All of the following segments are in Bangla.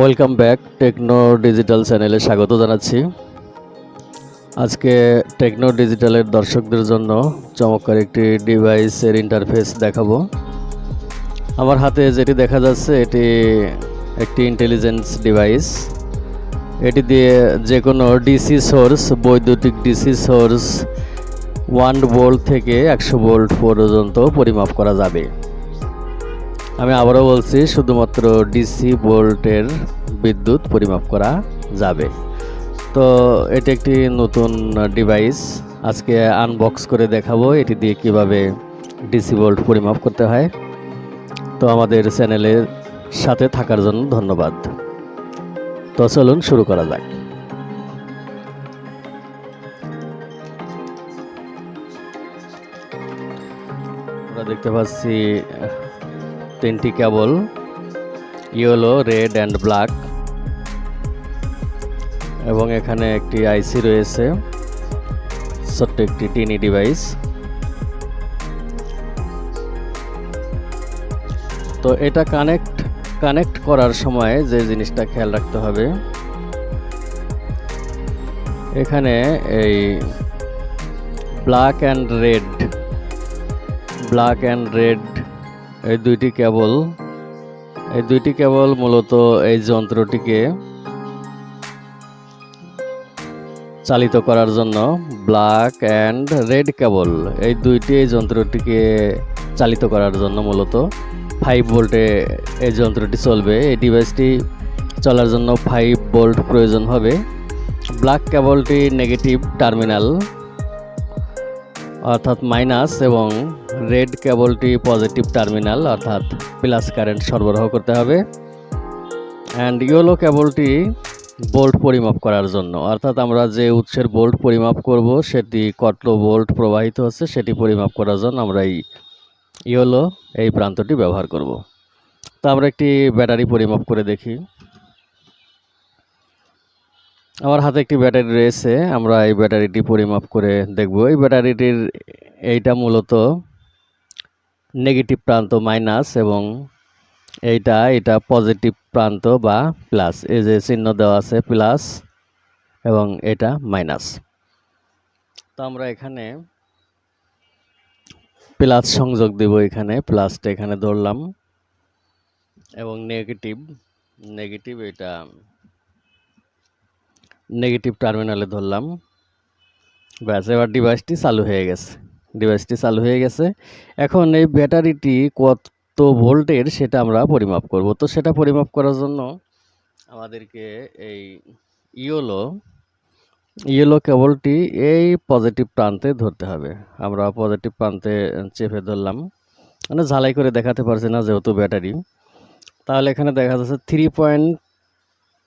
ওয়েলকাম ব্যাক টেকনো ডিজিটাল চ্যানেলে স্বাগত জানাচ্ছি। আজকে টেকনো ডিজিটালের দর্শকদের জন্য চমৎকার একটি ডিভাইসের ইন্টারফেস দেখাবো। আমার হাতে যেটি দেখা যাচ্ছে, এটি একটি ইন্টেলিজেন্স ডিভাইস এটি দিয়ে যে কোনো ডিসি সোর্স বৈদ্যুতিক ডিসি সোর্স ওয়ান ভোল্ট থেকে একশো ভোল্ট পর্যন্ত পরিমাপ করা যাবে। আমি আবারও বলছি, শুধুমাত্র ডিসি ভোল্টের বিদ্যুৎ পরিমাপ করা যাবে। তো এটি একটি নতুন ডিভাইস আজকে আনবক্স করে দেখাবো এটি দিয়ে কীভাবে ডিসি ভোল্ট পরিমাপ করতে হয়। তো আমাদের চ্যানেলের সাথে থাকার জন্য ধন্যবাদ। তো চলুন শুরু করা যাক। আমরা দেখতে পাচ্ছি তিনটি cable, yellow, red and black এবং এখানে একটি আইসি রয়েছে, ছোট্ট একটি টিনি ডিভাইস তো এটা কানেক্ট কানেক্ট করার সময় যে জিনিসটা খেয়াল রাখতে হবে, এখানে এই black and red black and red এই দুইটি কেবল, এই দুইটি কেবল মূলত এই যন্ত্রটিকে চালিত করার জন্য ব্ল্যাক অ্যান্ড রেড কেবল। এই দুইটি এই যন্ত্রটিকে চালিত করার জন্য মূলত ফাইভ ভোল্টে এই যন্ত্রটি চলবে। এই ডিভাইসটি চলার জন্য ফাইভ ভোল্ট প্রয়োজন হবে। ব্ল্যাক কেবলটি নেগেটিভ টার্মিনাল অর্থাৎ মাইনাস এবং রেড কেবলটি পজিটিভ টার্মিনাল, অর্থাৎ প্লাস কারেন্ট সরবরাহ করতে হবে। অ্যান্ড ইয়েলো কেবলটি বোল্ট পরিমাপ করার জন্য। অর্থাৎ আমরা যে উৎসের বোল্ট পরিমাপ করব, সেটি কত বোল্ট প্রবাহিত হচ্ছে, সেটি পরিমাপ করার জন্য আমরা এই ইয়েলো এই প্রান্তটি ব্যবহার করব। তো আমরা একটি ব্যাটারি পরিমাপ করে দেখি। আমার হাতে একটি ব্যাটারি রয়েছে, আমরা এই ব্যাটারিটি পরিমাপ করে দেখব। এই ব্যাটারিটির এইটা মূলত নেগেটিভ প্রান্ত মাইনাস এবং এইটা এটা পজিটিভ প্রান্ত বা প্লাস। এই যে চিহ্ন দেওয়া আছে, প্লাস এবং এটা মাইনাস। তো আমরা এখানে প্লাস সংযোগ দেব এখানে, প্লাসটা এখানে ধরলাম এবং নেগেটিভ নেগেটিভ এটা নেগেটিভ টার্মিনালে ধরলাম। ব্যাস, এবার ডিভাইসটি চালু হয়ে গেছে। ডিভাইসটি চালু হয়ে গেছে। এখন এই ব্যাটারিটি কত ভোল্টের সেটা আমরা পরিমাপ করব। তো সেটা পরিমাপ করার জন্য আমাদেরকে এই ইয়েলো ইয়েলো কেবলটি এই পজিটিভ প্রান্তে ধরতে হবে। আমরা পজিটিভ প্রান্তে চেপে ধরলাম। মানে ঝালাই করে দেখাতে পারছি না যেহেতু ব্যাটারি তাহলে এখানে দেখা যাচ্ছে three point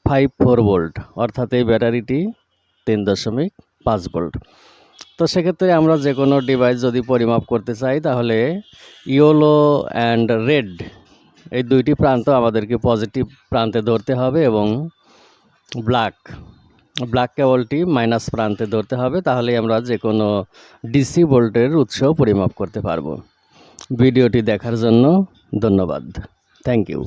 five four volt অর্থাৎ এই ব্যাটারিটি তিন দশমিক পাঁচ ভোল্ট তো সেক্ষেত্রে আমরা যে কোনো ডিভাইস যদি পরিমাপ করতে চাই, তাহলে ইয়েলো অ্যান্ড রেড এই দুইটি প্রান্ত আমাদেরকে পজিটিভ প্রান্তে ধরতে হবে এবং ব্ল্যাক ব্ল্যাক কেবলটি মাইনাস প্রান্তে ধরতে হবে তাহলে আমরা যে কোনো ডিসি ভোল্টের উৎস পরিমাপ করতে পারব। ভিডিওটি দেখার জন্য ধন্যবাদ। Thank you